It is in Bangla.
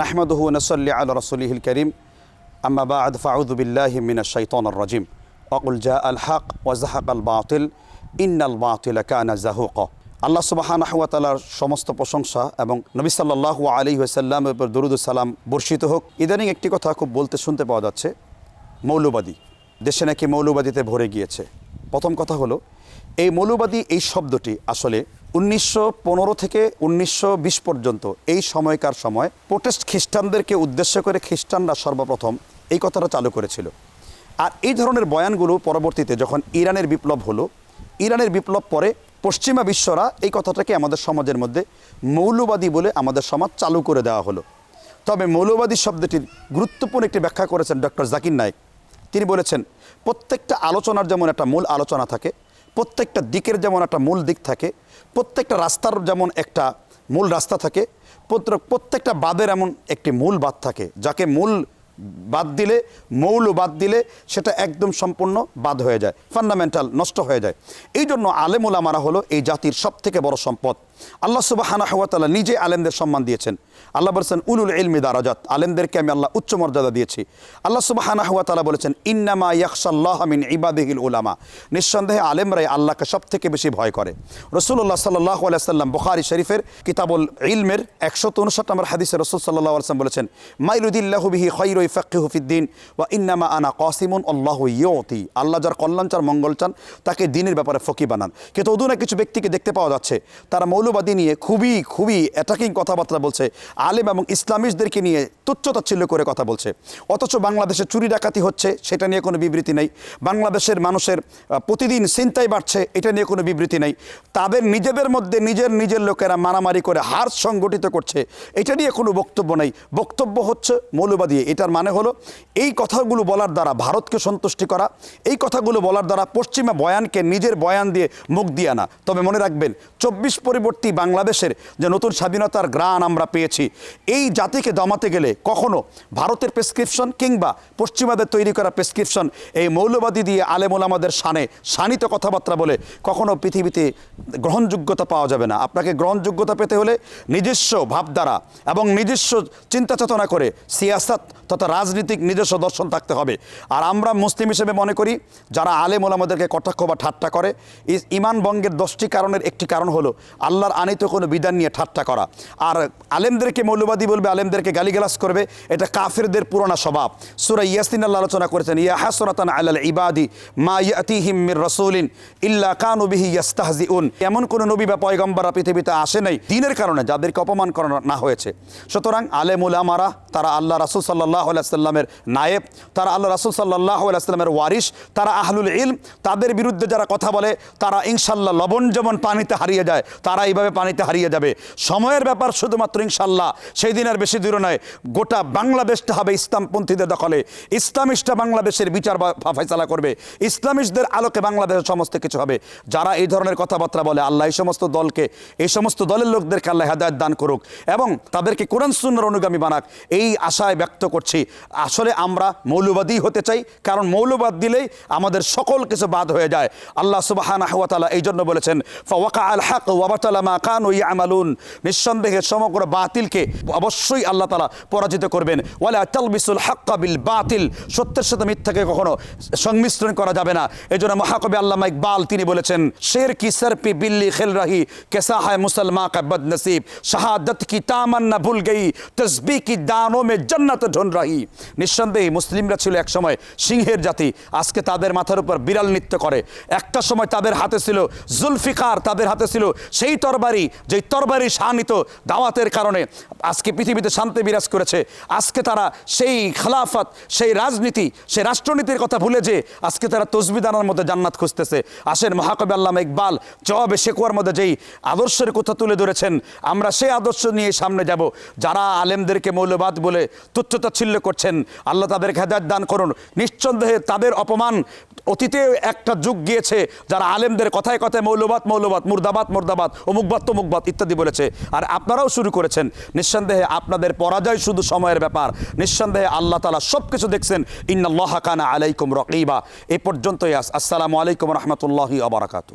নাহমাদুহু নসল্লি আল রসুলিহিল করিম। আম্মা বাদ ফাউদু বিল্লাহি মিনাশ শাইতানির রাজিম। অকুল জা আল হক ওয়াজাহাক আল বাতিল, ইন্নাল বাতিল কানা জাহুক আল্লাহ সুবাহানাহ ওয়া তাআলার সমস্ত প্রশংসা এবং নবী সাল্লাল্লাহু আলী ওয়াসাল্লামের উপর সালাম বর্ষিত হোক। ইদানিং একটি কথা খুব বলতে শুনতে পাওয়া যাচ্ছে, মৌলবাদী। দেশে নাকি মৌলবাদীতে ভরে গিয়েছে। প্রথম কথা হলো, এই মৌলবাদী এই শব্দটি আসলে উনিশশো পনেরো থেকে উনিশশো বিশ পর্যন্ত এই সময়কার সময় প্রোটেস্ট খ্রিস্টানদেরকে উদ্দেশ্য করে খ্রিস্টানরা সর্বপ্রথম এই কথাটা চালু করেছিল। আর এই ধরনের বয়ানগুলো পরবর্তীতে যখন ইরানের বিপ্লব হলো, ইরানের বিপ্লব পরে পশ্চিমা বিশ্বরা এই কথাটাকে আমাদের সমাজের মধ্যে মৌলবাদী বলে আমাদের সমাজ চালু করে দেওয়া হলো। তবে মৌলবাদী শব্দটির গুরুত্বপূর্ণ একটি ব্যাখ্যা করেছেন ডক্টর জাকির নায়েক। তিনি বলেছেন, প্রত্যেকটা আলোচনার যেমন একটা মূল আলোচনা থাকে প্রত্যেকটা দিকের যেমন একটা মূল দিক থাকে, প্রত্যেকটা রাস্তার যেমন একটা মূল রাস্তা থাকে প্রত্যেকটা বাদের এমন একটি মূল বাদ থাকে, যাকে মূল বাদ দিলে, মৌল বাদ দিলে সেটা একদম সম্পূর্ণ বাদ হয়ে যায় ফান্ডামেন্টাল নষ্ট হয়ে যায়। এই জন্য আলেমুল আমারা হলো এই জাতির সব থেকে বড় সম্পদ। আল্লাহ সুবাহানা হাওয়াতালা নিজে আলেমদের সম্মান দিয়েছেন। আল্লাহ বলেছেন, উলুল ইলমি দারাজাত আলেমদেরকে আমি আল্লাহ উচ্চ মর্যাদা দিয়েছি। আল্লাহ সুবাহানা হাওয়াতালা বলেছেন, ইন্নামা ইয়াকসাল্লাহ মিন ইবাদিহিল উলামা নিঃসন্দেহে আলেমরাই আল্লাহকে সব থেকে বেশি ভয় করে। রসুল্লাহ সাল্লাহ আলাইসাল্লাম বুখারি শরীফের কিতাবুল ইলমের একশো উনষাট নম্বর হাদিসে রসুল সাল্লাহ আলসালাম বলেছেন, মাইলুদিল্লাহ বিহি খৈর ফাকিহু ফিদ্দিন ওয়া ইন্নামা আনা কাসিমুন আল্লাহ ইয়তি আল্লাহ যার কল্যাণ চান, মঙ্গল চান, তাকে দিনের ব্যাপারে ফকি বানান। কিন্তু অদূরে কিছু ব্যক্তিকে দেখতে পাওয়া যাচ্ছে, তারা মৌলবাদী নিয়ে খুবই খুবই অ্যাটাকিং কথাবার্তা বলছে। আলেম এবং ইসলামিস্টদেরকে নিয়ে তুচ্ছতাচ্ছিল্য করে কথা বলছে। অথচ বাংলাদেশে চুরি ডাকাতি হচ্ছে, সেটা নিয়ে কোনো বিবৃতি নেই। বাংলাদেশের মানুষের প্রতিদিন চিন্তায় বাড়ছে, এটা নিয়ে কোনো বিবৃতি নেই। তাদের নিজেদের মধ্যে নিজের নিজের লোকেরা মারামারি করে হার সংগঠিত করছে, এটা নিয়ে কোনো বক্তব্য নেই। বক্তব্য হচ্ছে মৌলবাদী, এটার মানে হলো এই কথাগুলো বলার দ্বারা ভারতকে সন্তুষ্টি করা, এই কথাগুলো বলার দ্বারা পশ্চিমা বয়ানকে নিজের বয়ান দিয়ে মুখ দিয়ে আনা। তবে মনে রাখবেন, চব্বিশ পরিবর্তী বাংলাদেশের যে নতুন স্বাধীনতার গ্রাণ আমরা পেয়েছি, এই জাতিকে দমাতে গেলে কখনো ভারতের প্রেসক্রিপশন কিংবা পশ্চিমাদের তৈরি করা প্রেসক্রিপশন এই মৌলবাদী দিয়ে আলেমুল আমাদের শানে শানিত কথাবার্তা বলে কখনো পৃথিবীতে গ্রহণযোগ্যতা পাওয়া যাবে না। আপনাকে গ্রহণযোগ্যতা পেতে হলে নিজস্ব ভাবধারা এবং নিজস্ব চিন্তা চেতনা করে সিয়াসাত তথা রাজনীতিক নিজস্ব দর্শন থাকতে হবে। আর আমরা মুসলিম হিসেবে মনে করি, যারা আলেমুল আমাদেরকে কটাক্ষ বা ঠাট্টা করে ইমান বঙ্গের দশটি কারণের একটি কারণ হলো আল্লাহর আনিত কোনো বিধান নিয়ে ঠাট্টা করা। আর আলেমদেরকে মৌলবাদী বলবে, আলেমদেরকে গালিগালাজ করবে, এটা কাফেরদের পুরোনো স্বভাব। সুরা ইয়াসিন আল্লাহ আলোচনা করেছেন, ইয়া হাসরাতান আলাল ইবাদি মা ইয়াতিহিম মির রাসূলিন ইল্লা কানু বিহি ইয়াস্তাহজিউন। এমন কোন নবী বা পয়গম্বর পৃথিবীতে আসে নাই দিনের কারণে, যাদেরকে অপমান করানো না হয়েছে। সুতরাং আলেম উলামারা তারা আল্লাহ রাসূল সাল্লাল্লাহু আলাইহি সাল্লামের নায়েব, তারা আল্লাহ রাসূল সাল্লাল্লাহু আলাইহি সাল্লামের ওয়ারিশ, তারা আহলুল ইলম, তাদের বিরুদ্ধে যারা কথা বলে, তারা ইনশাল্লাহ লবণ যেমন পানিতে হারিয়ে যায় তারা এইভাবে পানিতে হারিয়ে যাবে। সময়ের ব্যাপার শুধুমাত্র ইনশাল্লাহ সেই দিন আর বেশি দূরে নয়। গোটা বাংলাদেশটা হবে ইসলামপন্থীদের দখলে। ইসলামিস্টরা বাংলাদেশের বিচার বা করবে। ইসলামিস্টদের আলোকে বাংলাদেশের সমস্ত কিছু হবে। যারা এই ধরনের কথাবার্তা বলে, আল্লাহ এই সমস্ত দলকে, এই সমস্ত দলের লোকদেরকে আল্লাহ হেদায়ত দান করুক এবং তাদেরকে কোরআন সুন্নার অনুগামী বানাক, এই আশায় ব্যক্ত করছি। আসলে আমরা মৌলবাদী হতে চাই, কারণ মৌলবাদ দিলেই আমাদের সকল কিছু বাদ হয়ে যায়। আল্লাহ তাআলা এই জন্য বলেছেন ফওয়াকা আল হক ওয়াবাতালা মা ইয়ামালুন। নিঃসন্দেহে সমগ্র বাতিলকে অবশ্যই আল্লাহ তাআলা পরাজিত করবেন। ওয়ালা তালবিসুল হাক্কা বিল বাতিল। সত্যের সাথে মিথ্যাকে কখনো সংমিশ্রণ করা যাবে না। এই জন্য মহাকবি আল্লামা ইকবাল তিনি বলেছেন, শের কি সর পে বিল্লি খেল রহি কেসা হয় মুসলমান কা বদ নসিব শাহাদত কি তামান্না ভুল গই, তসবি কি দানো মে জন্নত ঢুন রহি নিঃসন্দেহে মুসলিমরা ছিল এক সময় সিংহের জাতি। আজকে তাদের মাথার উপর বিড়াল নৃত্য করে। একটা সময় তাদের হাতে ছিল জুলফিকার, তাদের হাতে ছিল সেই তরবারি, যেই তরবারি শানিত দাওয়াতের কারণে আজকে পৃথিবীতে শান্তি বিরাজ করেছে। আজকে তারা সেই খেলাফত, সেই রাজনীতি, সেই রাষ্ট্রনীতির কথা ভুলে যে আজকে তারা তসবিদানার মধ্যে জান্নাত খুঁজতেছে। আসেন মহাকবি আল্লামা ইকবাল, জবাবে শেকুয়ার মধ্যে যেই আদর্শের কথা তুলে ধরেছেন, আমরা সেই আদর্শ নিয়ে সামনে যাব। যারা আলেমদেরকে মৌলবাদ বলে তুচ্ছতাচ্ছিল্য করছেন, আল্লাহ তাদের হেদায়ত দান করুন। নিঃসন্দেহে তাদের অপমান অতীতে একটা যুগ গিয়েছে, যারা আলেমদের কথায় কথায় মৌলবাদ মৌলবাদ, মুর্দাবাদ মুর্দাবাদ অমুকবাদ তমুকবাদ ইত্যাদি বলেছে। আর আপনারাও শুরু করেছেন। নিঃসন্দেহে আপনাদের পরাজয় শুধু সময়ের ব্যাপার। নিঃসন্দেহে আল্লাহ তালা সব কিছু দেখছেন। ইন্নাল্লাহ কানা আলাইকুম রকিবা। এ পর্যন্তই আস আসসালামু আলাইকুম রহমতুল্লাহি আবরাকাতু